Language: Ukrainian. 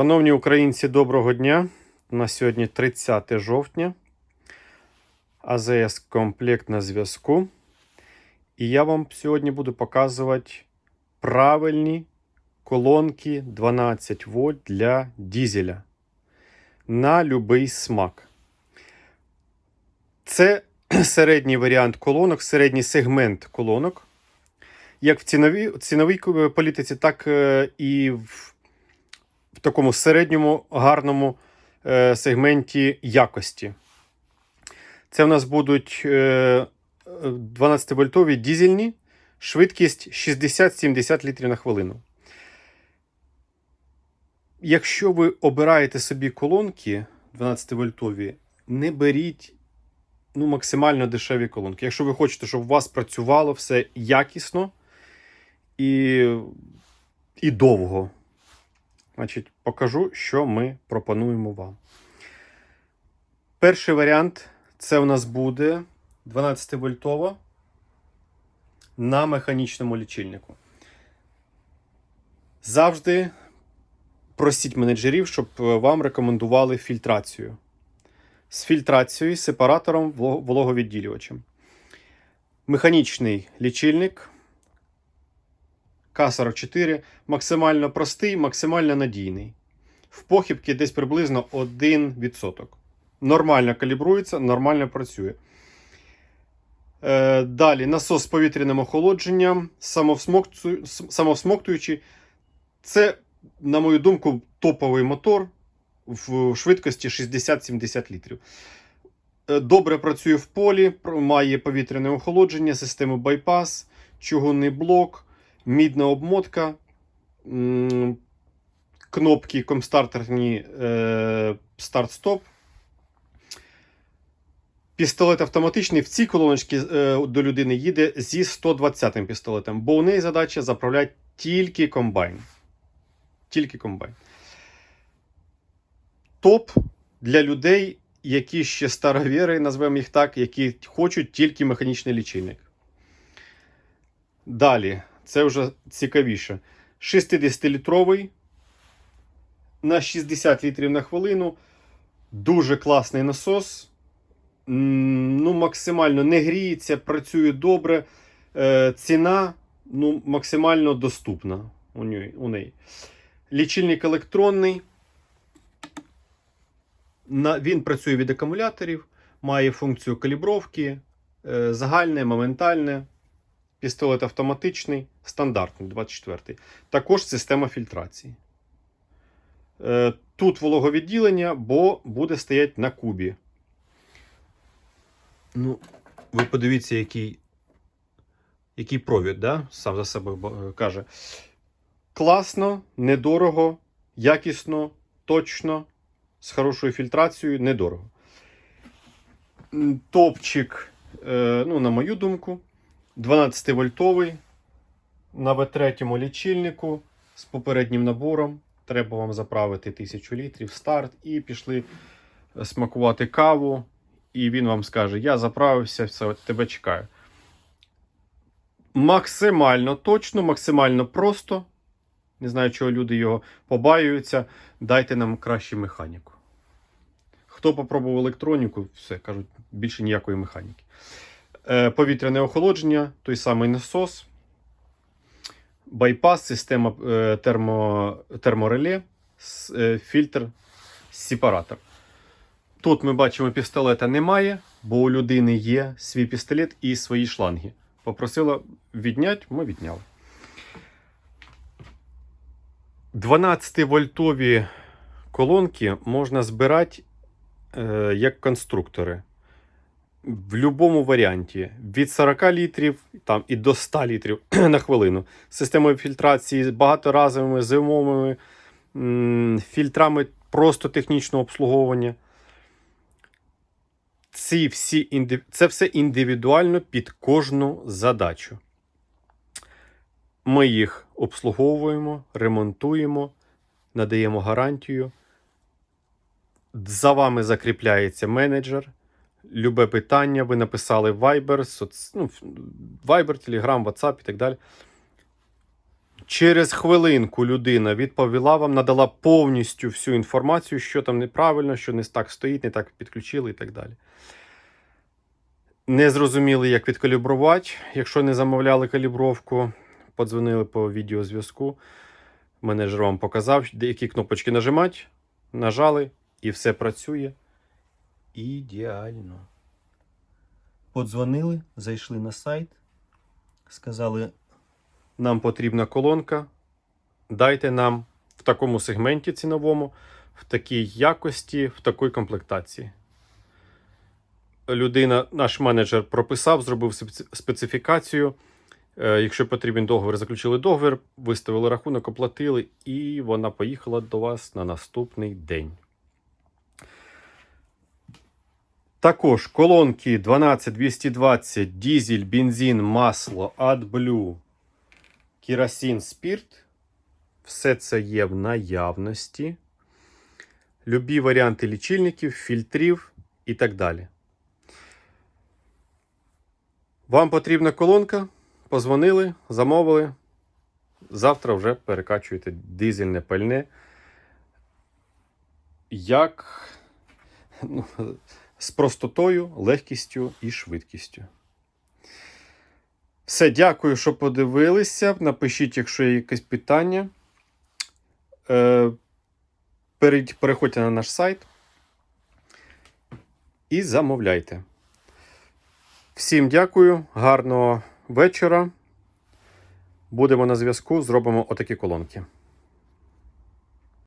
Шановні українці, доброго дня. У нас сьогодні 30 жовтня. АЗС комплект на зв'язку. І я вам сьогодні буду показувати правильні колонки 12 вольт для дізеля на будь-який смак. Це середній варіант колонок, середній сегмент колонок. Як в ціновій, ціновій політиці, так е, і в в такому середньому гарному е, сегменті якості. Це в нас будуть е, 12-вольтові дізельні, швидкість 60-70 літрів на хвилину. Якщо ви обираєте собі колонки 12-вольтові, не беріть ну, максимально дешеві колонки. Якщо ви хочете, щоб у вас працювало все якісно і, і довго. Значить, покажу, що ми пропонуємо вам. Перший варіант це у нас буде 12-вольтова на механічному лічильнику. Завжди просіть менеджерів, щоб вам рекомендували фільтрацію. З фільтрацією, сепаратором, вологовідділювачем. Механічний лічильник К44 максимально простий, максимально надійний. В похибки десь приблизно 1%. Нормально калібрується, нормально працює. Е, Далі насос з повітряним охолодженням, самовсмоктуючий. Це, на мою думку, топовий мотор в швидкості 60-70 літрів. Е, Добре працює в полі, має повітряне охолодження, систему байпас, чугунний блок мідна обмотка, кнопки комстартерні е, старт-стоп. Пістолет автоматичний в цій колоночці е, до людини їде зі 120-м пістолетом, бо у неї задача заправляти тільки комбайн. Тільки комбайн. Топ для людей, які ще старовіри, назвемо їх так, які хочуть тільки механічний лічильник. Далі це вже цікавіше. 60-літровий на 60 літрів на хвилину. Дуже класний насос. Ну, Максимально не гріється, працює добре. Е, ціна ну, максимально доступна у неї. Лічильник електронний. Він працює від акумуляторів, має функцію калібровки, е, загальне, моментальне. Пістолет автоматичний, стандартний 24 Також система фільтрації. Е, тут вологовідділення, бо буде стояти на кубі. Ну, Ви подивіться, який який провід, да? сам за себе каже. Класно, недорого, якісно, точно, з хорошою фільтрацією, недорого. Топчик, е, ну, на мою думку. 12-вольтовий на В3 лічильнику з попереднім набором. Треба вам заправити 1000 літрів старт і пішли смакувати каву. І він вам скаже: Я заправився, все, тебе чекаю. Максимально точно, максимально просто. Не знаю, чого люди його побаюються. Дайте нам кращу механіку. Хто попробував електроніку, все кажуть, більше ніякої механіки. Е, повітряне охолодження, той самий насос, байпас, система е, термо, термореле, е, фільтр, сепаратор. Тут ми бачимо, пістолета немає, бо у людини є свій пістолет і свої шланги. Попросила відняти, ми відняли. 12-вольтові колонки можна збирати е, як конструктори в будь-якому варіанті від 40 літрів там, і до 100 літрів на хвилину. Системою фільтрації багаторазовими зимовими фільтрами просто технічного обслуговування. Ці всі, Це все індивідуально під кожну задачу. Ми їх обслуговуємо, ремонтуємо, надаємо гарантію. За вами закріпляється менеджер. Любе питання, ви написали Viber, соц... ну, Viber, Telegram, WhatsApp і так далі. Через хвилинку людина відповіла вам, надала повністю всю інформацію, що там неправильно, що не так стоїть, не так підключили і так далі. Не зрозуміли, як відкалібрувати. Якщо не замовляли калібровку, подзвонили по відеозв'язку. Менеджер вам показав, які кнопочки нажимати. Нажали, і все працює. Ідеально. Подзвонили, зайшли на сайт, сказали, нам потрібна колонка. Дайте нам в такому сегменті ціновому, в такій якості, в такій комплектації. Людина, наш менеджер прописав, зробив специфікацію. Е, Якщо потрібен договір, заключили договір, виставили рахунок, оплатили, і вона поїхала до вас на наступний день. Також колонки 12220, дізель, бензин, масло, AdBlue, керосин, спірт. Все це є в наявності. Любі варіанти лічильників, фільтрів і так далі. Вам потрібна колонка? Позвонили, замовили. Завтра вже перекачуєте дизельне пальне. Як ну, з простотою, легкістю і швидкістю. Все, дякую, що подивилися. Напишіть, якщо є якесь питання. Е, переходьте на наш сайт і замовляйте. Всім дякую, гарного вечора. Будемо на зв'язку, зробимо отакі колонки.